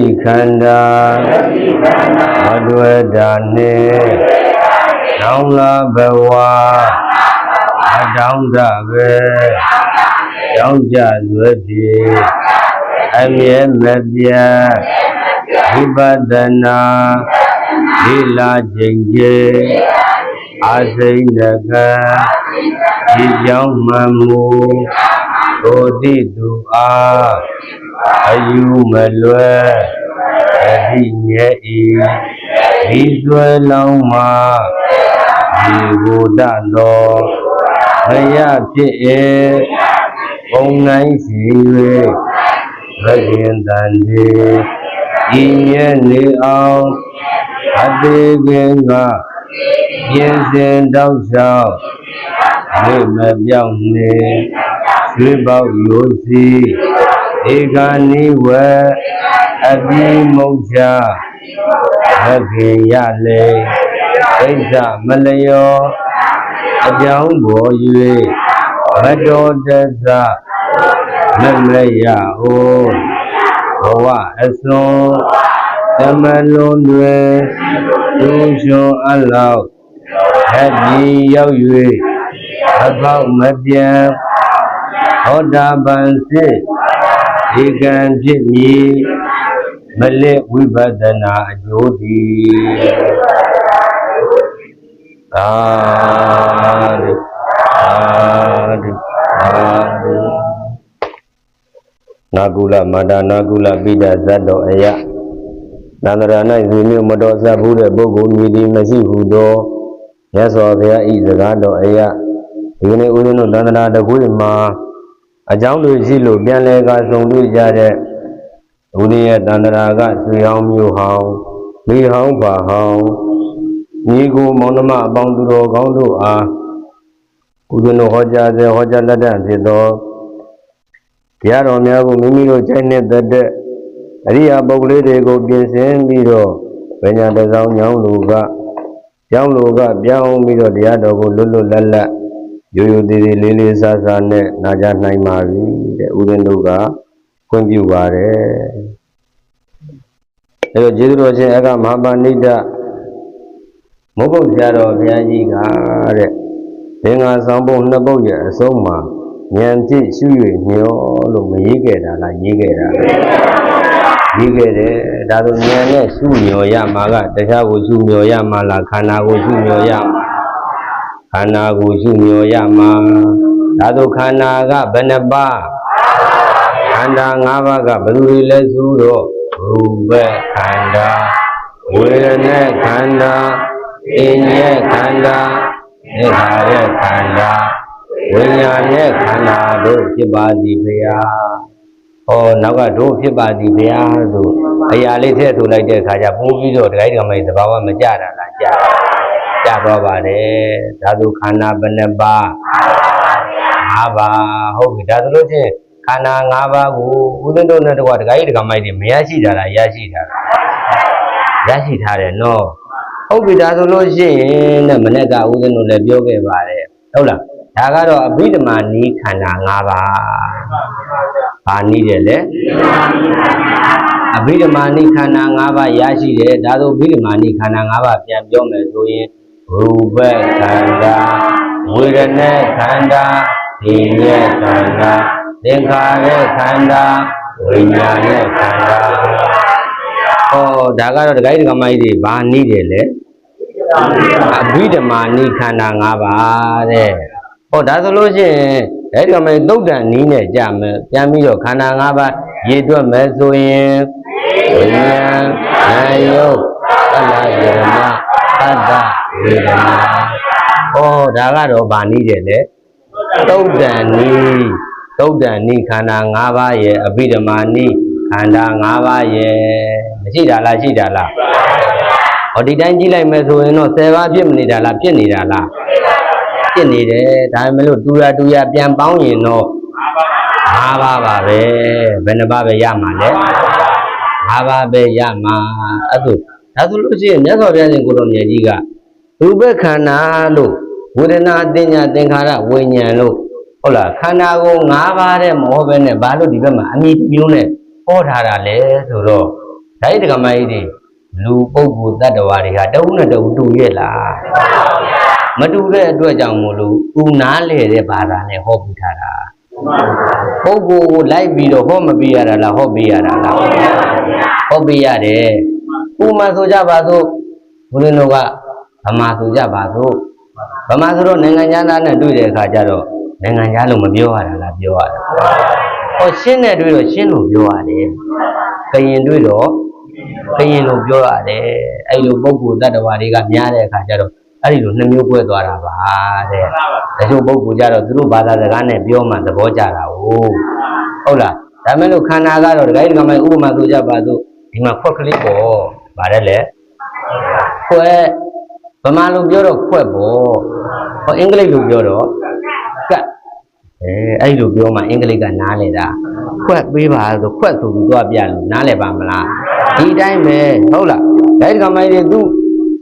ဤခန္ဓာမတွေ့တာနှင့်နောင်လာဘဝအတောင်းတပဲကြောင်းကြသွေဖြစ်အမြဲမပြတ်ဝိပဿနာဒီလာခြင်းခြင်းအာစိဏကဒီကြောင့်မှမူကိုတိသူအား အယူမလွယ်အတိညဲ့ဤဒီဆွဲလောင်းမှာဒီဘုဒ္ဓတော်မရဖြစ်ဧဘုံနိုင်စီ၍ဘဂင်တန်ဒီဤမြဲနေအောင်အသေးကင်းကပြင်စင်တောက်လျှောက်မေမပြောင်းနေရွှေပေါက်ရိုးစီ ဧကနိဝအပိမုတ်ချဘဂင်ရလေဣစ္ဆမလျောအကြောင်းပေါ်၍မတော်တသမမရဟုဘဝအစွန်သမလုံးတွင်သူရှင်အလောက်ဟက်ဒီရောက်၍အပေါက်မပြန်ဟောတာပန်စစ် ဧကံဖြစ်မည်မလက်ဝိပဿနာအကျိုးသည်သာဓုသာဓုသာဓုနာကုလမာတာနာကုလပိဒဇတ်တော်အယနန္ဒရာ၌ဇီမြို့မတော်ဆက်ဘူးတဲ့ပုဂ္ဂိုလ်မြည်သည်မရှိဘူးသောမြတ်စွာဘုရားဤစကားတော်အယဒီကနေ့ဦးဇင်းတို့နန္ဒရာတခွေမှာ အကြောင်းတွေရှိလို့ပြန်လဲကဆုံတွေ့ကြတဲ့ဦးဇင်းရဲ့တန္တရာကဆွေဟောင်းမျိုးဟောင်းမိဟောင်းပါဟောင်းညီကိုမောင်နှမအပေါင်းသူတော်ကောင်းတို့အားဦးဇင်းတို့ဟောကြားစေဟောကြားလက်တတ်ဖြစ်သောတရားတော်များကိုမိမိတို့ကြိုက်နှစ်သက်တဲ့အရိယာပုဂ္ဂလိတွေကိုပြင်ဆင်ပြီးတော့ပညာတစောင်းညောင်းလူကကျောင်းလူကပြောင်းပြီးတော့တရားတော်ကိုလွတ်လွတ်လပ်လပ် ရိုးရိုးသေးသေးလေးလေးစားစားနဲ့နာကြနိုင်ပါပြီတဲ့ဦးဇင်းတို့ကခွင့်ပြုပါတယ်အဲတော့ကျေးဇူးတော်ရှင်အကမဟာပါဏိတမုဂုတ်ဆရာတော်ဘုရားကြီးကတဲ့သင်္ဃာဆောင်ပုံနှစ်ပုဒ်ရဲ့အဆုံးမှာဉာဏ်ဖြင့်ရှု၍မျောလို့မရေးခဲ့တာလားရေးခဲ့တာရေးခဲ့တယ်ဒါဆိုဉာဏ်နဲ့ရှုမျောရမှာကတရားကိုရှုမျောရမှာလားခန္ဓာကိုရှုမျောရမှာ ခန္ဓာကိုရှုမျောရမှာဒါဆိုခန္ဓာကဘယ်နှပါးခန္ဓာ၅ပါးကဘယ်လိုတွေလဲဆိုတော့ရူပခန္ဓာဝေဒနာခန္ဓာအင်းရဲ့ခန္ဓာနေခါရဲ့ခန္ဓာဝိညာဉ်ရဲ့ခန္ဓာတို့ဖြစ်ပါသည်ဘုရားဟောနောက်ကတို့ဖြစ်ပါသည်ဘုရားဆိုအရာလေးထည့်ထုတ်လိုက်တဲ့အခါကျပိုးပြီးတော့ဒကာကြီးကမိုင်သဘာဝမကြတာလားကြကြ တော့ပါတယ်ဓာတုခန္ဓာဘယ်နှပါး၅ပါးဟုတ်ပြီဒါဆိုလို့ချင်းခန္ဓာ၅ပါးကိုဦးဇင်းတို့နဲ့တကွာဒကာကြီးဒကာမိုက်တွေမရရှိတာလားရရှိတာလားရရှိထားတယ်နော်ဟုတ်ပြီဒါဆိုလို့ရှိရင်တဲ့မနေ့ကဦးဇင်းတို့လည်းပြောခဲ့ပါတယ်ဟုတ်လားဒါကတော့အဘိဓမ္မာနီးခန္ဓာ၅ပါးဘာနီးတယ်လဲအဘိဓမ္မာနီးခန္ဓာ၅ပါးရရှိတယ်ဒါဆိုအဘိဓမ္မာနီးခန္ဓာ၅ပါးပြန်ပြောမယ်ဆိုရင် ရူပခန္ဓာဝေဒနာခန္ဓာဒီညက်ခန္ဓာသင်္ခါရခန္ဓာဝိညာဉ်ရဲ့ခန္ဓာဟောဒါကတော့ဒကာကြီးဒကာမကြီးတွေဘာနီးတယ်လဲအဘိဓမ္မာနိခန္ဓာ၅ပါးတဲ့ဟောဒါဆိုလို့ရှိရင်အဲ့ဒီကမဲ့သုတ်တန်နီးနဲ့ကြာမယ်ပြန်ပြီးတော့ခန္ဓာ၅ပါးရေတွက်မယ်ဆိုရင်ဝိညာဉ်နာယုတ်သလယရမသတ္တ ဝေဒနာဟောဒါကတော့ဗာနီးတယ်လေသုတ်တန်နီးသုတ်တန်နီးခန္ဓာ၅ပါးရဲ့အဘိဓမ္မာနိခန္ဓာ၅ပါးရဲ့မရှိတာလားရှိတာလားဟောဒီတိုင်းကြည့်လိုက်မယ်ဆိုရင်တော့10ပါးဖြစ်မနေတာလားဖြစ်နေတာလားဖြစ်နေတယ်ဒါပေမဲ့လို့တူရတူရပြန်ပေါင်းရင်တော့၅ပါးပါပဲဘယ်နှပါးပဲရမှာလဲ၅ပါးပဲရမှာအဲ့ဒါဒါဆိုလို့ရှိရင်မြတ်စွာဘုရားရှင်ကိုတော်မြတ်ကြီးက ရူပခန္ဓာလို့ဝေဒနာအတင်ညာသင်္ခါရဝိညာဉ်လို့ဟုတ်လားခန္ဓာကို၅ပါးတဲ့မဟုတ်ပဲနဲ့ဘာလို့ဒီဘက်မှာအမိမျိုးနဲ့ဟောထားတာလဲဆိုတော့ဒါဤတက္ကမကြီးတွေလူပုဂ္ဂိုလ်တ attva တွေဟာတဝုနဲ့တဝုတူရဲ့လားမတူတဲ့အတွက်ကြောင့်မို့လို့ဦးနားလေတဲ့ဘာသာနဲ့ဟောပြထားတာပုဂ္ဂိုလ်ကိုလိုက်ပြီးတော့ဟောမပြရတာလားဟောပြရတာလားဟောပြရတယ်ဥမာဆိုကြပါစို့ဘုရင်တို့က ဗမာဆိုကြပါစို့ဗမာဆိုတော့နိုင်ငံသားနဲ့တွေ့တဲ့အခါကျတော့နိုင်ငံသားလို့မပြောရတာလားပြောရတာဟောရှင်းနဲ့တွေ့တော့ရှင်းလို့ပြောရတယ်ကရင်တွေ့တော့ခရင်လို့ပြောရတယ်အဲ့လိုပုံကူတတ္တဝါတွေကများတဲ့အခါကျတော့အဲ့ဒီလိုနှမျိုးကွဲသွားတာပါတဲ့တချို့ပုံကူကြတော့သူတို့ဘာသာစကားနဲ့ပြောမှသဘောကျတာဟုတ်ဟုတ်လားဒါမဲ့လို့ခန္ဓာကတော့ဒကာကြီးဒကာမကြီးဥပမာဆိုကြပါစို့ဒီမှာခွက်ကလေးပေါ့ဗါတယ်လေခွက် ဗမာလိုပြောတော့ခွက်ပေါ့ဟောအင်္ဂလိပ်လိုပြောတော့ကတ်အဲအဲ့လိုပြောမှအင်္ဂလိပ်ကနားလေတာခွက်ပေးပါဆိုခွက်ဆိုပြီးတော့ပြလို့နားလေပါမလားဒီတိုင်းပဲဟုတ်လားဒါဒီကမိုင်းတွေသူ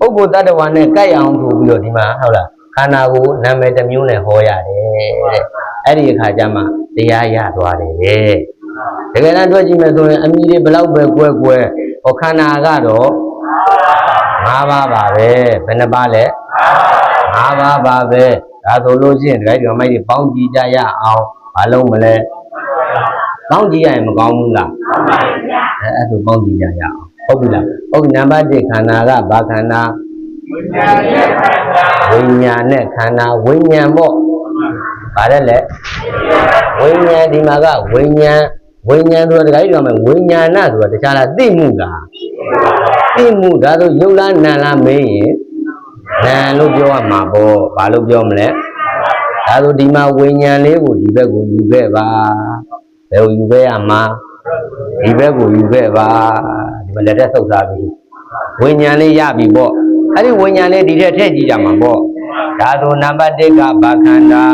ပုဂ္ဂိုလ်တ attva နဲ့ကြိုက်အောင်ဆိုပြီးတော့ဒီမှာဟုတ်လားခန္ဓာကိုယ်နာမည်တစ်မျိုးနဲ့ဟောရတယ်တဲ့အဲ့ဒီအခါကျမှတရားရသွားတယ်တဲ့တကယ်တမ်းတွေ့ကြည့်မယ်ဆိုရင်အမိတွေဘလောက်ပဲကွဲကွဲဟောခန္ဓာကတော့ ၅ပါးပါပဲဘယ်နှပါးလဲ၅ပါးပါပဲဒါဆိုလို့ရှိရင်ဒီကမိုင်းတွေပေါင်းကြည့်ကြရအောင်မလုပ်မလဲပေါင်းကြည့်ရရင်မကောင်းဘူးလားအဲအဲ့ဒါပေါင်းကြည့်ကြရအောင်ဟုတ်ပြီလားဟုတ်ပြီနံပါတ်1ခန္ဓာကဘာခန္ဓာဝိညာဉ်နဲ့ခန္ဓာဝိညာဉ်ပေါ့ဗါတယ်လေဝိညာဉ်ဒီမှာကဝိညာဉ် ဝိညာဉ်ဆိုတာတခါကြီးပြောမယ်ဝိညာဏဆိုတာတခြားလားသိမှုလားသိမှုဒါဆိုယုတ်လားနာလားမေးရင်နာလို့ပြောရမှာပေါ့ဘာလို့ပြောမလဲဒါဆိုဒီမှာဝိညာဉ်လေးကိုဒီဘက်ကိုယူခဲ့ပါဘယ်ကိုယူခဲ့ရမှာဒီဘက်ကိုယူခဲ့ပါဒီမှာလက်ထက်ဆုပ်စားပြီးဝိညာဉ်လေးရပြီပေါ့အဲ့ဒီဝိညာဉ်လေးဒီထက်ထည့်ကြည့်ကြမှာပေါ့ဒါဆိုနံပါတ်1ကဘာခန္ဓာ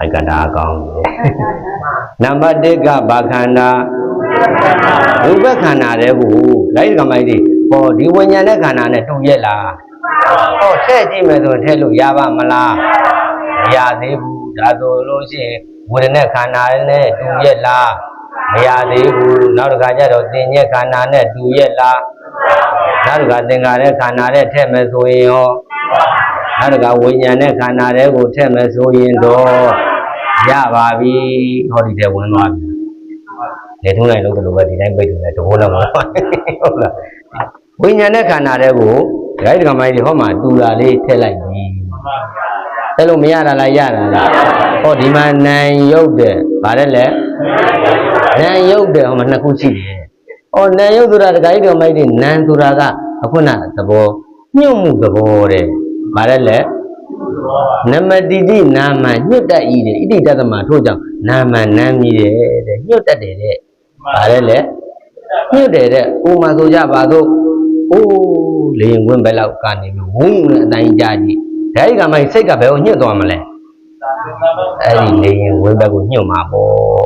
ဘိုက်ကန္တာအကောင်းကြီးနံပါတ်1ကဘာခန္ဓာရူပခန္ဓာတဲ့ကိုလိုက်ကမိုက်တွေဟောဒီဝိညာဉ်နဲ့ခန္ဓာနဲ့တူရဲ့လားဟောထည့်ကြည့်မယ်ဆိုရင်ထည့်လို့ရပါမလားမရသေးဘူးဒါဆိုလို့ရှိရင်ဝေဒနာခန္ဓာနဲ့တူရဲ့လားမရသေးဘူးနောက်တစ်ခါကျတော့သင်ညက်ခန္ဓာနဲ့တူရဲ့လားနောက်တစ်ခါသင်္ခါရခန္ဓာနဲ့ထည့်မယ်ဆိုရင်ရောနောက်တစ်ခါဝိညာဉ်နဲ့ခန္ဓာတွေကိုထည့်မယ်ဆိုရင်တော့ ရပါပြီဟောဒီတဲ့ဝင်သွားပြီလေထုံးလိုက်လို့ဒီလိုပဲဒီတိုင်းပိတ်တယ်တဘိုးလုံးမဟုတ်လားဝိညာဉ်နဲ့ခန္ဓာတွေကိုဒိုက်ဒကမိုင်းတွေဟောမှာတူတာလေးထည့်လိုက်ပြီအဲ့လိုမရတာလားရတာလားဟောဒီမှာနံရုပ်တယ်ဗါတယ်လေနံရုပ်တယ်ဟောမှာနှစ်ခုရှိတယ်ဟောနံရုပ်ဆိုတာဒကာကြီးတော်မိုက်တွေနံဆိုတာကအခုနသဘောညှို့မှုသဘောတဲ့ဗါတယ်လေ နမတိတိနာမညှတ်တတ်ဤတဲ့ဣတိတသမထို့ကြောင့်နာမနာမည်တဲ့တဲ့ညှတ်တတ်တယ်တဲ့ဗါတယ်လေညှတ်တယ်တဲ့ဥမာဆိုကြပါစို့အိုးလေရင်ခွင်းဘက်လောက်ကနေပြီးဝုန်းနဲ့အတိုင်းကြကြည့်ဓာတ်ကမိုက်စိတ်ကဘယ်ကိုညှတ်သွားမလဲအဲ့ဒီလေရင်ဝင်းဘက်ကိုညှို့မှာပေါ့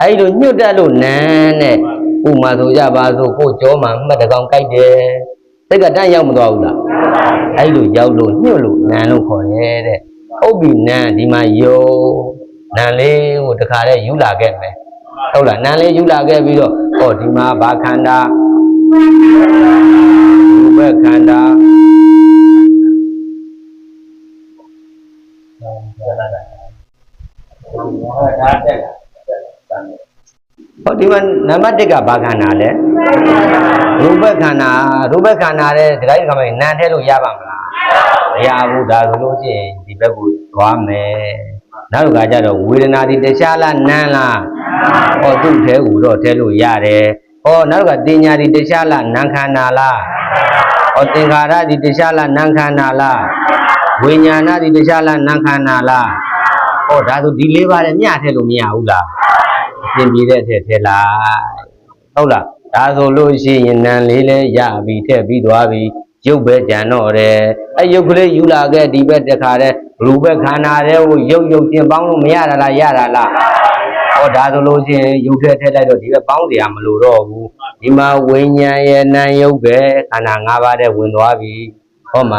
အဲ့ဒီလိုညှို့တက်လို့နန်းတဲ့ဥမာဆိုကြပါစို့ကိုကြောမှာမှတ်တကောင်ကြိုက်တယ် စိတ်ကတန်းရောက်မသွားဘူးလားအဲ့လိုရောက်လို့ညှို့လို့နန်းလို့ခေါ်တယ်တဲ့ဥပ္ပိနန်းဒီမှာယုံနန်းလေးကိုတခါတည်းယူလာခဲ့မယ်ဟုတ်လားနန်းလေးယူလာခဲ့ပြီးတော့ဟောဒီမှာဘာခန္ဓာရူပခန္ဓာဟော ဒီမှာနံပါတ်1ကဘာခန္ဓာလဲရူပခန္ဓာရူပခန္ဓာတဲ့ဒီတိုင်းကမှနာထဲလို့ရပါမလားမရဘူးဒါဆိုလို့ရှိရင်ဒီဘက်ကိုသွားမယ်နောက်တစ်ခါကျတော့ဝေဒနာဒီတခြားလားနာလားဟောသူ့ထဲကိုတော့ထဲလို့ရတယ်ဟောနောက်တစ်ခါတင်ညာဒီတခြားလားနာခန္ဓာလားဟောသင်္ခါရဒီတခြားလားနာခန္ဓာလားဝိညာဏဒီတခြားလားနာခန္ဓာလားဟောဒါဆိုဒီလေးပါးလည်းမျှထဲလို့မရဘူးလားအ ပြင်ပြေတဲ့ထက်ထဲလိုက်ဟုတ်လားဒါဆိုလို့ရှိရင်နံလေးလဲရပြီထက်ပြီးသွားပြီရုပ်ပဲကြံတော့တယ်အဲရုပ်ကလေးယူလာခဲ့ဒီဘက်တစ်ခါတည်းဘလူဘက်ခန္ဓာတဲ့ကိုရုပ်ရုပ်ချင်းပေါင်းလို့မရတာလားရတာလားဟောဒါဆိုလို့ရှိရင်ရုပ်ထက်ထက်လိုက်တော့ဒီဘက်ပေါင်းတရားမလို့တော့ဘူးဒီမှာဝိညာဉ်ရဲ့နာမ်ရုပ်ပဲခန္ဓာ၅ပါးတဲ့ဝင်သွားပြီဟောမှာ